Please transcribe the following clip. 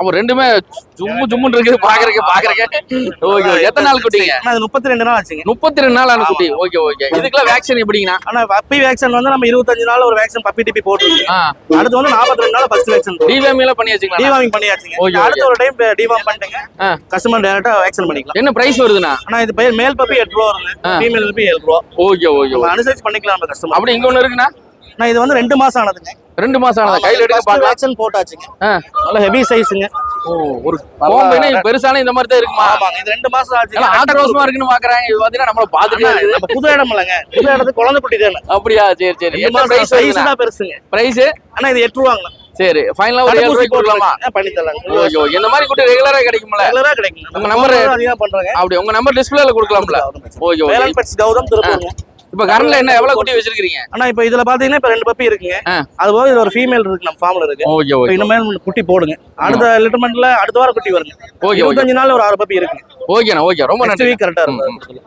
அப்போ ரெண்டுமே ஜும்மு ஜும்முன்னு இருக்குது. பாக்குறக்கு பாக்குறக்கு ஓகே எத்தனை நாள் குட்டிங்க? இது முப்பத்தி ரெண்டு நாள் ஆச்சுங்க. முப்பத்தி ரெண்டு நாள் குட்டி. Okay okay. இதுக்கெல்லாம் வேக்சின் எப்படிங்கண்ணா? ஆனா பப்பி வேக்சின் வந்து நம்ம இருபத்தஞ்சு நாள் ஒரு வேக்சின் பப்பி டிபி போட்டுருக்கோம். அடுத்து வந்து நாற்பத்தி ரெண்டு நாள் ஃபர்ஸ்ட் வேக்சின் டிவிஎம் எல்லாம் பண்ணி வச்சுக்கலாம் டிவாமிங் பண்ணியாச்சுங்க okay. அடுத்த ஒரு டைம் டிவாம் பண்ணிட்டுங்க. கஸ்டமர் டேரக்டா வேக்சின் பண்ணிக்கலாம். என்ன பிரைஸ் வருதுண்ணா? ஆனா இது பையன் மேல் பப்பி எட்டு ரூபா ஆ. ஃபீமேல் பப்பி ஏழு ரூபா. ஓகே ஓகே அனுசரிச்சு பண்ணிக்கலாம் நம்ம கஸ்டமர் அப்படி இங்க ஒண்ணு இருக்குண்ணா? நான் இது வந்து ரெண்டு மாசம் ஆனதுங்க. ரெண்டு மாசம் ஆனதா? கையில எடுக்க பார்க்கலாம் போட்டாச்சுங்க. நல்ல ஹெவி சைஸுங்க ஓ ஒரு கோம்பைனா பெருசான இந்த மாதிரி தான் இருக்குமா? ஆமாங்க இது ரெண்டு மாசம் ஆச்சு ஆக்ரோஷமா இருக்குன்னு பாக்குறாங்க. இது பாத்தீங்கன்னா நம்மள பாத்துட்டே நம்ம புது இடம் இல்லைங்க. புது இடத்துக்கு குழந்தை குட்டி தானே. அப்படியா? சரி சரி. ரெண்டு என்ன மாசம் பிரைஸ் சைஸ் வருதுண்ணா? தான் பெருசுங்க. பிரைஸ் ஆனா இது எட்டு ரூபாங்களா சரி ஃபைனலா ஒரு ரூபாய்க்கு பண்ணி தரலாங்க. ஓகே ஓகே இந்த மாதிரி குட்டி ரெகுலரா கிடைக்கும்ல? ரெகுலரா கிடைக்கும் உங்க number- அதிகமா பண்றாங்க. அப்படி உங்க நம்பர் டிஸ்பிளேல கொடுக்கலாம்ல? ஓகே ஓகே வேளாண் பெட்ஸ் கௌதம் திருப்பூருங்க. இப்ப கரண்ட்ல என்ன எவ்வளவு குட்டி வச்சிருக்கீங்க? ஆனா இப்ப இதுல பாத்தீங்கன்னா இப்ப ரெண்டு பப்பி இருக்குங்க. அது போக இதுல ஒரு ஃபீமேல் இருக்கு நம்ம ஃபார்ம்ல இருக்கு. ஓகே இனிமேல் குட்டி போடுங்க. அடுத்த லிட்டர்மெண்ட்ல அடுத்த வாரம் குட்டி வருங்க. ஓகே இருபத்தஞ்சு நாள் ஒரு ஆறு பப்பி இருக்கு ஓகேண்ணா ஓகே. ரொம்ப நன்றி. கரெக்டா இருக்கும்.